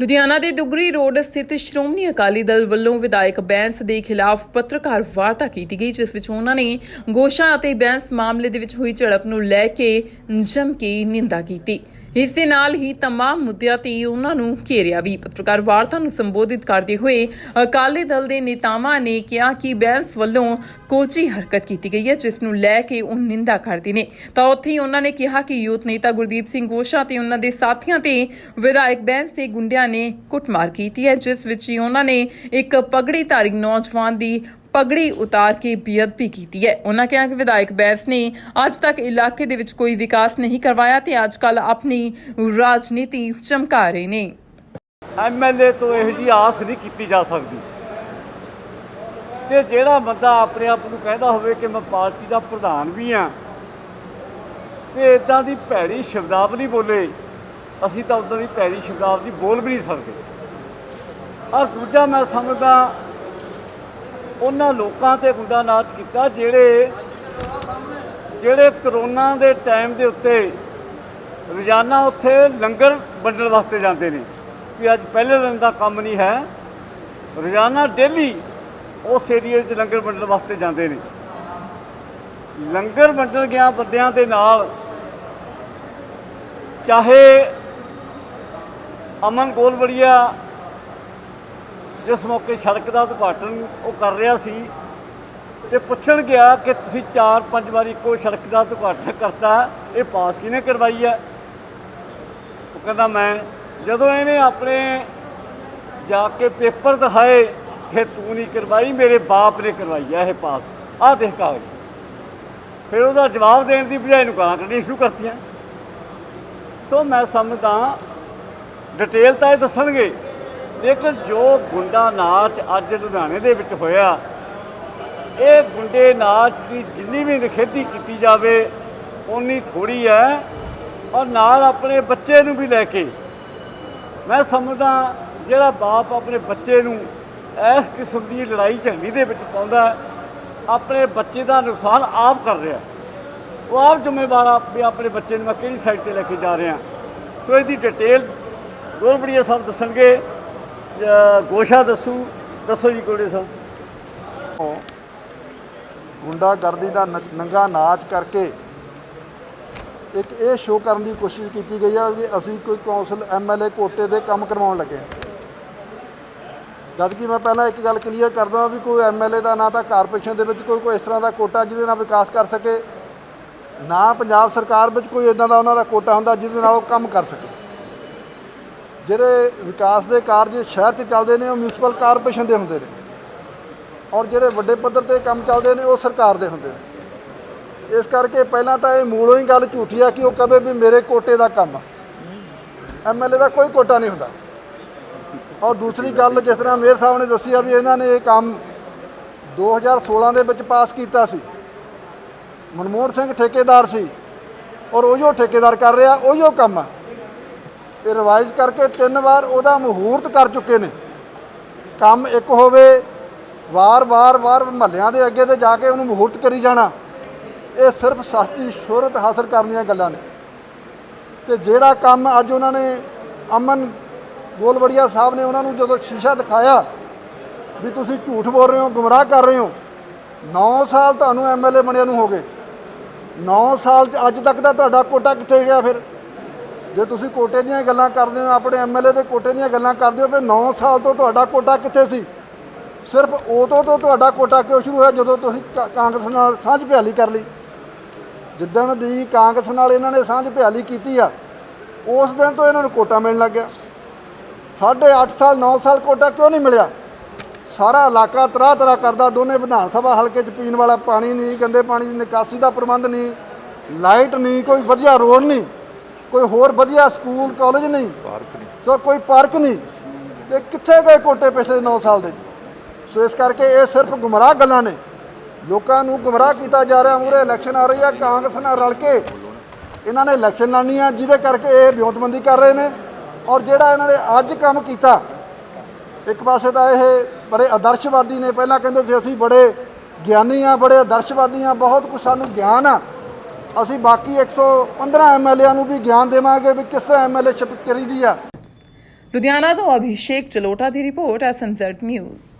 ਲੁਧਿਆਣਾ ਦੇ ਦੁਗਰੀ ਰੋਡ ਸਥਿਤ ਸ਼੍ਰੋਮਣੀ ਅਕਾਲੀ ਦਲ ਵੱਲੋਂ ਵਿਧਾਇਕ ਬੈਂਸ ਦੇ ਖਿਲਾਫ ਪੱਤਰਕਾਰ ਵਾਰਤਾ ਕੀਤੀ ਗਈ, ਜਿਸ ਵਿੱਚ ਉਹਨਾਂ ਨੇ ਗੋਸ਼ਾ ਅਤੇ ਬੈਂਸ ਮਾਮਲੇ ਦੇ ਵਿੱਚ ਹੋਈ ਝੜਪ ਨੂੰ ਲੈ ਕੇ ਜੰਮ ਕੇ ਨਿੰਦਾ ਕੀਤੀ। ਇਸ ਦੇ ਨਾਲ ਹੀ तमाम ਮੁੱਦਿਆਂ ਤੇ ਉਹਨਾਂ ਨੂੰ ਘੇਰਿਆ ਵੀ ਪੱਤਰਕਾਰ ਵਾਰਤਾ ਨੂੰ ਸੰਬੋਧਿਤ ਕਰਦੇ ਹੋਏ ਅਕਾਲੀ ਦਲ ਦੇ ਨੇਤਾਵਾਂ ਨੇ ਕਿਹਾ ਕਿ ਬੈਂਸ ਵੱਲੋਂ ਕੋਚੀ ਹਰਕਤ ਕੀਤੀ ਗਈ ਹੈ ਜਿਸ ਨੂੰ ਲੈ ਕੇ ਉਹ ਨਿੰਦਾ ਕਰਦੇ ਨੇ ਤਾਂ ਉੱਥੇ ਹੀ ਉਹਨਾਂ ਨੇ ਕਿਹਾ ਕਿ ਯੂਥ ਨੇਤਾ ਗੁਰਦੀਪ ਸਿੰਘ ਗੋਸ਼ਾ ਤੇ ਉਹਨਾਂ ਦੇ ਸਾਥੀਆਂ ਤੇ ਵਿਧਾਇਕ ਬੈਂਸ ਦੇ ਗੁੰਡਿਆਂ ਨੇ ਕੁੱਟਮਾਰ ਕੀਤੀ ਹੈ ਜਿਸ ਵਿੱਚ ਹੀ ਉਹਨਾਂ ਨੇ ਇੱਕ ਪਗੜੀਧਾਰੀ ਨੌਜਵਾਨ ਦੀ ਪਗੜੀ ਉਤਾਰ ਕੇ ਬੇਅਦਬੀ ਕੀਤੀ ਹੈ। ਉਹਨਾਂ ਕਿਹਾ ਕਿ ਵਿਧਾਇਕ ਬੈਂਸ ਨੇ ਅੱਜ ਤੱਕ ਇਲਾਕੇ ਦੇ ਵਿੱਚ ਕੋਈ ਵਿਕਾਸ ਨਹੀਂ ਕਰਵਾਇਆ ਤੇ ਅੱਜ ਕੱਲ ਆਪਣੀ ਰਾਜਨੀਤੀ ਚਮਕਾ ਰਹੇ ਨੇ। ਐਮਐਲਏ ਤੋਂ ਇਹੋ ਜੀ ਆਸ ਨਹੀਂ ਕੀਤੀ ਜਾ ਸਕਦੀ। ਤੇ ਜਿਹੜਾ ਬੰਦਾ ਆਪਣੇ ਆਪ ਨੂੰ ਕਹਿੰਦਾ ਹੋਵੇ ਕਿ ਮੈਂ ਪਾਰਟੀ ਦਾ ਪ੍ਰਧਾਨ ਵੀ ਆ ਤੇ ਇਦਾਂ ਦੀ ਭੈੜੀ ਸ਼ਬਦਾਵਲੀ ਬੋਲੇ, ਅਸੀਂ ਤਾਂ ਉਦਾਂ ਦੀ ਭੈੜੀ ਸ਼ਬਦਾਵਲੀ ਬੋਲ ਵੀ ਨਹੀਂ ਸਕਦੇ। ਔਰ ਦੂਜਾ ਮੈਂ ਸਮਝਦਾ ਉਹਨਾਂ ਲੋਕਾਂ ਤੇ ਗੁੰਡਾ ਨਾਚ ਕੀਤਾ ਜਿਹੜੇ ਜਿਹੜੇ ਕਰੋਨਾ ਦੇ ਟਾਈਮ ਦੇ ਉੱਤੇ ਰੋਜ਼ਾਨਾ ਉੱਥੇ ਲੰਗਰ ਵੰਡਣ ਵਾਸਤੇ ਜਾਂਦੇ ਨੇ ਕਿ ਅੱਜ ਪਹਿਲੇ ਦਿਨ ਦਾ ਕੰਮ ਨਹੀਂ ਹੈ। ਰੋਜ਼ਾਨਾ ਡੇਲੀ ਉਸ ਏਰੀਏ 'ਚ ਲੰਗਰ ਵੰਡਣ ਵਾਸਤੇ ਜਾਂਦੇ ਨੇ। ਲੰਗਰ ਵੰਡਣ ਗਿਆ ਬੰਦਿਆਂ ਦੇ ਨਾਲ, ਚਾਹੇ ਅਮਨ ਗੋਲਵੜੀਆ ਜਿਸ ਮੌਕੇ ਸੜਕ ਦਾ ਉਦਘਾਟਨ ਉਹ ਕਰ ਰਿਹਾ ਸੀ ਤੇ ਪੁੱਛਣ ਗਿਆ ਕਿ ਤੁਸੀਂ 4-5 ਵਾਰੀ ਇੱਕੋ ਸੜਕ ਦਾ ਉਦਘਾਟਨ ਕਰਤਾ, ਇਹ ਪਾਸ ਕਿਹਨੇ ਕਰਵਾਈ ਹੈ ਉਹ ਕਹਿੰਦਾ, ਮੈਂ ਜਦੋਂ ਇਹਨੇ ਆਪਣੇ ਜਾ ਕੇ ਪੇਪਰ ਦਿਖਾਏ ਕਿ ਤੂੰ ਨਹੀਂ ਕਰਵਾਈ, ਮੇਰੇ ਬਾਪ ਨੇ ਕਰਵਾਈ ਹੈ ਇਹ ਪਾਸ। ਆਹ ਦੇਖ ਕਾਗਜ਼। ਫਿਰ ਉਹਦਾ ਜਵਾਬ ਦੇਣ ਦੀ ਬਜਾਏ ਨੂੰ ਗਾਲਾਂ ਕੱਢਣੀਆਂ ਸ਼ੁਰੂ ਕਰਤੀਆਂ। ਸੋ ਮੈਂ ਸਮਝਦਾ, ਡਿਟੇਲ ਤਾਂ ਇਹ ਦੱਸਣਗੇ। ਲੇਕਿਨ ਜੋ ਗੁੰਡਾ ਨਾਚ ਅੱਜ ਲੁਧਿਆਣੇ ਦੇ ਵਿੱਚ ਹੋਇਆ, ਇਹ ਗੁੰਡੇ ਨਾਚ ਦੀ ਜਿੰਨੀ ਵੀ ਨਿਖੇਧੀ ਕੀਤੀ ਜਾਵੇ, ਓਨੀ ਥੋੜੀ ਹੈ ਔਰ ਨਾਲ ਆਪਣੇ ਬੱਚੇ ਨੂੰ ਵੀ ਲੈ ਕੇ। ਮੈਂ ਸਮਝਦਾ ਜਿਹੜਾ ਬਾਪ ਆਪਣੇ ਬੱਚੇ ਨੂੰ ਇਸ ਕਿਸਮ ਦੀ ਲੜਾਈ ਝਗੜੀ ਦੇ ਵਿੱਚ ਪਾਉਂਦਾ, ਆਪਣੇ ਬੱਚੇ ਦਾ ਨੁਕਸਾਨ ਆਪ ਕਰ ਰਿਹਾ। ਉਹ ਆਪ ਜ਼ਿੰਮੇਵਾਰ ਆ ਵੀ ਆਪਣੇ ਬੱਚੇ ਨੂੰ ਮੈਂ ਕਿਹੜੀ ਸਾਈਡ ਤੇ ਲੈ ਕੇ ਜਾ ਰਿਹਾ। ਸੋ ਇਹਦੀ ਡਿਟੇਲ ਗੋਲਬੜੀਆ ਸਾਹਿਬ ਦੱਸਣਗੇ। ਗੋਸ਼ਾ ਦੱਸੂ? ਦੱਸੋ ਜੀ ਗੋੜੇ ਸਾਹਿਬ। ਗੁੰਡਾਗਰਦੀ ਦਾ ਨ- ਨੰਗਾ ਨਾਚ ਕਰਕੇ ਇੱਕ ਇਹ ਸ਼ੋਅ ਕਰਨ ਦੀ ਕੋਸ਼ਿਸ਼ ਕੀਤੀ ਗਈ ਆ ਵੀ ਅਸੀਂ ਕੋਈ ਕੌਂਸਲ ਐਮਐਲਏ ਕੋਟੇ ਦੇ ਕੰਮ ਕਰਵਾਉਣ ਲੱਗੇ ਹਾਂ। ਜਦ ਕਿ ਮੈਂ ਪਹਿਲਾਂ ਇੱਕ ਗੱਲ ਕਲੀਅਰ ਕਰਦਾ ਵੀ ਕੋਈ ਐਮਐਲਏ ਦਾ ਨਾ ਤਾਂ ਕਾਰਪੋਰੇਸ਼ਨ ਦੇ ਵਿੱਚ ਕੋਈ ਕੋਈ ਇਸ ਤਰ੍ਹਾਂ ਦਾ ਕੋਟਾ ਜਿਹਦੇ ਨਾਲ ਵਿਕਾਸ ਕਰ ਸਕੇ, ਨਾ ਪੰਜਾਬ ਸਰਕਾਰ ਵਿੱਚ ਕੋਈ ਇਦਾਂ ਦਾ ਉਹਨਾਂ ਦਾ ਕੋਟਾ ਹੁੰਦਾ ਜਿਹਦੇ ਨਾਲ ਉਹ ਕੰਮ ਕਰ ਸਕੇ। ਜਿਹੜੇ ਵਿਕਾਸ ਦੇ ਕਾਰਜ ਸ਼ਹਿਰ 'ਚ ਚੱਲਦੇ ਨੇ, ਉਹ ਮਿਊਨਿਸਪਲ ਕਾਰਪੋਰੇਸ਼ਨ ਦੇ ਹੁੰਦੇ ਨੇ। ਔਰ ਜਿਹੜੇ ਵੱਡੇ ਪੱਧਰ ਤੇ ਕੰਮ ਚੱਲਦੇ ਨੇ, ਉਹ ਸਰਕਾਰ ਦੇ ਹੁੰਦੇ ਨੇ। ਇਸ ਕਰਕੇ ਪਹਿਲਾਂ ਤਾਂ ਇਹ ਮੂਲੋਂ ਹੀ ਗੱਲ ਝੂਠੀ ਆ ਕਿ ਉਹ ਕਹੇ ਵੀ ਮੇਰੇ ਕੋਟੇ ਦਾ ਕੰਮ ਆ। ਐਮਐਲਏ ਦਾ ਕੋਈ ਕੋਟਾ ਨਹੀਂ ਹੁੰਦਾ। ਔਰ ਦੂਸਰੀ ਗੱਲ, ਜਿਸ ਤਰ੍ਹਾਂ ਮੇਅਰ ਸਾਹਿਬ ਨੇ ਦੱਸੀ ਆ ਵੀ ਇਹਨਾਂ ਨੇ ਇਹ ਕੰਮ 2016 ਦੇ ਵਿੱਚ ਪਾਸ ਕੀਤਾ ਸੀ। ਮਨਮੋਹਨ ਸਿੰਘ ਠੇਕੇਦਾਰ ਸੀ। ਔਰ ਉਹੀ ਠੇਕੇਦਾਰ ਕਰ ਰਿਹਾ ਉਹੀ ਕੰਮ ਆ। ਇਹ ਰਿਵਾਈਜ਼ ਕਰਕੇ ਤਿੰਨ ਵਾਰ ਉਹਦਾ ਮਹੂਰਤ ਕਰ ਚੁੱਕੇ ਨੇ। ਕੰਮ ਇੱਕ ਹੋਵੇ ਵਾਰ-ਵਾਰ ਵਾਰ ਮਹੱਲਿਆਂ ਦੇ ਅੱਗੇ ਤੇ ਜਾ ਕੇ ਉਹਨੂੰ ਮਹੂਰਤ ਕਰੀ ਜਾਣਾ, ਇਹ ਸਿਰਫ ਸਸਤੀ ਸ਼ੋਹਰਤ ਹਾਸਲ ਕਰਨ ਦੀਆਂ ਗੱਲਾਂ ਨੇ। ਤੇ ਜਿਹੜਾ ਕੰਮ ਅੱਜ ਉਹਨਾਂ ਨੇ ਅਮਨ ਗੋਲਬੜੀਆ ਸਾਹਿਬ ਨੇ ਉਹਨਾਂ ਨੂੰ ਜਦੋਂ ਸ਼ੀਸ਼ਾ ਦਿਖਾਇਆ ਵੀ ਤੁਸੀਂ ਝੂਠ ਬੋਲ ਰਹੇ ਹੋ, ਗੁੰਮਰਾਹ ਕਰ ਰਹੇ ਹੋ 9 ਸਾਲ ਤੁਹਾਨੂੰ ਐਮਐਲਏ ਬਣਿਆ ਨੂੰ ਹੋ ਗਏ। 9 ਸਾਲ ਚ ਅੱਜ ਤੱਕ ਦਾ ਤੁਹਾਡਾ ਕੋਟਾ ਕਿੱਥੇ ਗਿਆ ਫਿਰ? ਜੇ ਤੁਸੀਂ ਕੋਟੇ ਦੀਆਂ ਗੱਲਾਂ ਕਰਦੇ ਹੋ, ਆਪਣੇ ਐਮਐਲਏ ਦੇ ਕੋਟੇ ਦੀਆਂ ਗੱਲਾਂ ਕਰਦੇ ਹੋ, ਫਿਰ 9 ਸਾਲ ਤੋਂ ਤੁਹਾਡਾ ਕੋਟਾ ਕਿੱਥੇ ਸੀ? ਸਿਰਫ ਉਦੋਂ ਤੋਂ ਤੁਹਾਡਾ ਕੋਟਾ ਕਿਉਂ ਸ਼ੁਰੂ ਹੋਇਆ, ਜਦੋਂ ਤੁਸੀਂ ਕਾ- ਕਾਂਗਰਸ ਨਾਲ ਸਾਂਝ ਭਿਆਲੀ ਕਰ ਲਈ? ਜਿੱਦਣ ਦੀ ਕਾਂਗਰਸ ਨਾਲ ਇਹਨਾਂ ਨੇ ਸਾਂਝ ਭਿਆਲੀ ਕੀਤੀ ਆ, ਉਸ ਦਿਨ ਤੋਂ ਇਹਨਾਂ ਨੂੰ ਕੋਟਾ ਮਿਲਣ ਲੱਗ ਗਿਆ। ਸਾਢੇ 8 ਸਾਲ 9 ਸਾਲ ਕੋਟਾ ਕਿਉਂ ਨਹੀਂ ਮਿਲਿਆ? ਸਾਰਾ ਇਲਾਕਾ ਤਰਾ ਤਰਾ ਕਰਦਾ, ਦੋਨੇ ਵਿਧਾਨ ਸਭਾ ਹਲਕੇ 'ਚ ਪੀਣ ਵਾਲਾ ਪਾਣੀ ਨਹੀਂ, ਗੰਦੇ ਪਾਣੀ ਦੀ ਨਿਕਾਸੀ ਦਾ ਪ੍ਰਬੰਧ ਨਹੀਂ, ਲਾਈਟ ਨਹੀਂ, ਕੋਈ ਵਧੀਆ ਰੋਡ ਨਹੀਂ। ਕੋਈ ਹੋਰ ਵਧੀਆ ਸਕੂਲ ਕਾਲਜ ਨਹੀਂ। ਪਾਰਕ ਨਹੀਂ। ਸੋ ਕੋਈ ਪਾਰਕ ਨਹੀਂ। ਤੇ ਕਿੱਥੇ ਗਏ ਕੋਟੇ ਪਿਛਲੇ 9 ਸਾਲ ਦੇ? ਸੋ ਇਸ ਕਰਕੇ ਇਹ ਸਿਰਫ ਗੁੰਮਰਾਹ ਗੱਲਾਂ ਨੇ। ਲੋਕਾਂ ਨੂੰ ਗੁੰਮਰਾਹ ਕੀਤਾ ਜਾ ਰਿਹਾ ਮੂਰੇ ਇਲੈਕਸ਼ਨ ਆ ਰਹੀ ਆ ਕਾਂਗਰਸ ਨਾਲ ਰਲ ਕੇ ਇਹਨਾਂ ਨੇ ਇਲੈਕਸ਼ਨ ਲੜਨੀ ਆ ਜਿਹਦੇ ਕਰਕੇ ਇਹ ਵਿਉਂਤਬੰਦੀ ਕਰ ਰਹੇ ਨੇ। ਔਰ ਜਿਹੜਾ ਇਹਨਾਂ ਨੇ ਅੱਜ ਕੰਮ ਕੀਤਾ ਇੱਕ ਪਾਸੇ ਤਾਂ ਇਹ ਬੜੇ ਆਦਰਸ਼ਵਾਦੀ ਨੇ। ਪਹਿਲਾਂ ਕਹਿੰਦੇ ਸੀ ਅਸੀਂ ਬੜੇ ਗਿਆਨੀ ਆ ਬੜੇ ਆਦਰਸ਼ਵਾਦੀ ਆ ਬਹੁਤ ਕੁਝ ਸਾਨੂੰ ਗਿਆਨ ਆ। ਅਸੀਂ ਬਾਕੀ 115 ਐਮਐਲਏਆਂ ਨੂੰ ਵੀ ਗਿਆਨ ਦੇਵਾਂਗੇ ਵੀ ਕਿਸ ਤਰ੍ਹਾਂ ਐਮਐਲਏ ਸ਼ਿਪ ਕਰੀਦੀ ਆ। ਲੁਧਿਆਣਾ ਤੋਂ ਅਭਿਸ਼ੇਕ ਚਲੋਟਾ ਦੀ ਰਿਪੋਰਟ ਐਸਐਮਜ਼ੈਡ ਨਿਊਜ਼।